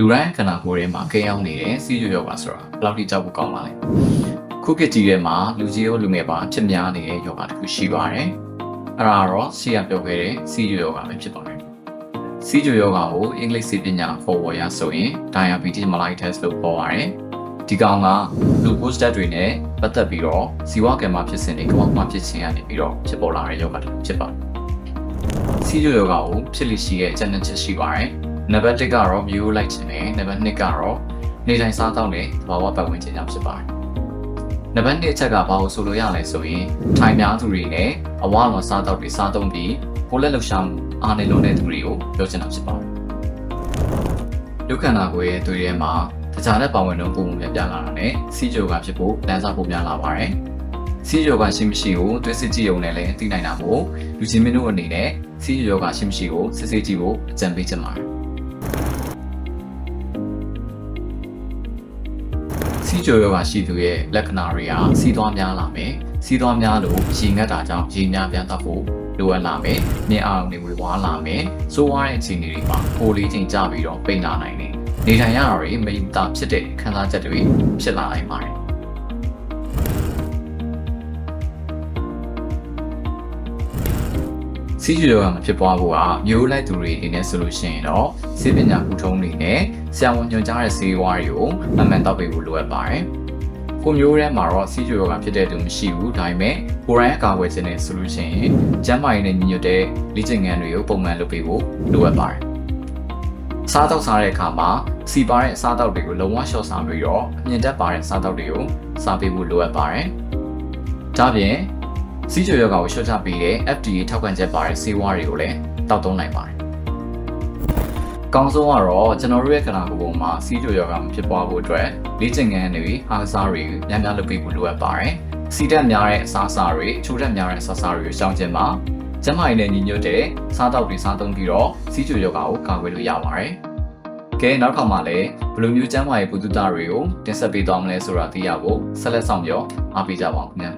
လူတိုင်းခန္ဓာကိုယ်ထဲမှာကိန်းအောင်နေတဲ့စီးကျူယောဂဆိုတာဘယ်လောက်ထိကြောက်ဖို့ကောင်းပါလဲခုခေတ်ကြီးထဲမှာလူကြီးရောလူငယ်ပါဖြစ်များနေတဲ့ယောဂတစ်ခုရှိပါတယ်အဲ့ဒါတော့ရှေ့ကပြောခဲ့တဲ့စီးကျူယောဂပဲဖြစ်ပါတယ်စီးကျူယောဂကိုအင်္ဂလိပ်စေပညာခေါ်ဝေါ်ရဆိုရင် diabetes mellitus လို့ခေါ်ပါတယ်ဒီကောင်ကလူပိုစတက်တွေနဲ့ပတ်သက်ပြီးတော့ဇီဝကမ္မဖြစ်စဉ်တွေကမ္ဘာဖြစ်ခြင်းကနေပြီးတော့ဖြစ်ပေါ်လာတဲ့ယောဂတစ်ခုဖြစ်ပါတယ်စီးကျူယောဂကိုဖြစ်လိရှိတဲ့အကျဉ်းချက်ရှိပါတယ် နံပါတ်1ကတော့မျိုးလိုက်ခြင်းနဲ့နံပါတ်2ကတော့နေတိုင်းစားသောက်တဲ့သဘာဝပတ်ဝန်းကျင်ကြောင့်ဖြစ်ပါတယ်နံပါတ်2အချက်ကဘာလို့ဆိုလို့ရလဲဆိုရင်ထိုင်များသူတွေနဲ့အဝါလွန်စားသောက်တွေစားသုံးပြီးကိုယ်လက်လှူရှာမှုအားနေလုံးတဲ့သူတွေကိုပြောချင်တာဖြစ်ပါတယ်ဒုက္ခနာကိုရဲ့သူတွေထဲမှာတခြားတဲ့ပါဝင်လုံးပုံပုံပြပြလာတာနဲ့စီဂျိုကဖြစ်ဖို့လမ်းစာပုံများလာပါတယ်စီဂျိုကရှိမရှိကိုသွေးစစ်ကြည့်ုံနဲ့လည်းသိနိုင်တာမို့လူချင်းမင်းတို့အနေနဲ့စီဂျိုကရှိမရှိကိုစစ်စစ်ကြည့်ဖို့အကြံပေးချင်ပါတယ် စီဂျိုယောဂရှိသူရဲ့လက္ခဏာတွေကစီးသွားများလာမယ်စီးသွားများလို့ရေငတ်တာကြောင့်ရေများပြန်တော့ဖို့လိုအပ်လာမယ်မြင်အောင်နေဝေဝါလာမယ်စိုးဝါးတဲ့အခြေအနေတွေမှာပိုလေးချင်းကြပြီးတော့ပိန်လာနိုင်တယ်နေထိုင်ရတာတွေမယုံတာဖြစ်တဲ့ခံစားချက်တွေဖြစ်လာနိုင်ပါတယ် စီဂျီယောကမဖြစ်ပွားဖို့ကမျိုးလိုက်သူတွေအနေနဲ့ဆိုလို့ရှိရင်တော့စေပညာပူထုံးတွေနဲ့ဆရာဝန်ညွှန်ကြားတဲ့ဆေးဝါးတွေကိုမှန်မှန်တောက်ပေးဖို့လိုအပ်ပါတယ်။ကိုမျိုးထဲမှာတော့စီဂျီယောကဖြစ်တဲ့သူမရှိဘူးဒါပေမဲ့ကိုရိုင်းအကာအကွယ်ခြင်းနဲ့ဆိုလို့ရှိရင်ကျန်းမာရေးနဲ့ညီညွတ်တဲ့လေ့ကျင့်ခန်းတွေကိုပုံမှန်လုပ်ပေးဖို့လိုအပ်ပါတယ်။စားတောက်စားတဲ့အခါမှာစီပါတဲ့အစားတောက်တွေကိုလုံးဝလျှော့စားပြီးတော့အမြင့်တက်ပါတဲ့စားတောက်တွေကိုစားပေးဖို့လိုအပ်ပါတယ်။ဒါပြင် စီးကျိုယောဂါကိုရှော့ချပေးတဲ့ FDA ထောက်ခံချက်ပါတဲ့ဆေးဝါးတွေကိုလည်းတောက်သုံးနိုင်ပါတယ်။ကောင်းဆုံးကတော့ကျွန်တော်တို့ရဲ့ခန္ဓာကိုယ်ပေါ်မှာစီးကျိုယောဂါမဖြစ်ပွားဖို့အတွက်လေ့ကျင့်ခန်းတွေအားကစားတွေများများလုပ်ပေးဖို့လိုအပ်ပါတယ်။စီတက်များတဲ့အစားအစာတွေချိုးတက်များတဲ့အစားအစာတွေကိုရှောင်ကျဉ်ပါ။ကျန်းမာရေးနဲ့ညီညွတ်တဲ့စားတောက်တွေစားသုံးပြီးတော့စီးကျိုယောဂါကိုကာကွယ်လို့ရပါတယ်။ကဲနောက်ခါမှလည်းဘယ်လိုမျိုးကျန်းမာရေးပုဒ်တာတွေကိုတင်ဆက်ပေးသွားမလဲဆိုတာသိရဖို့ဆက်လက်ဆောင်ပြောအားပေးကြပါဦးခင်ဗျာ။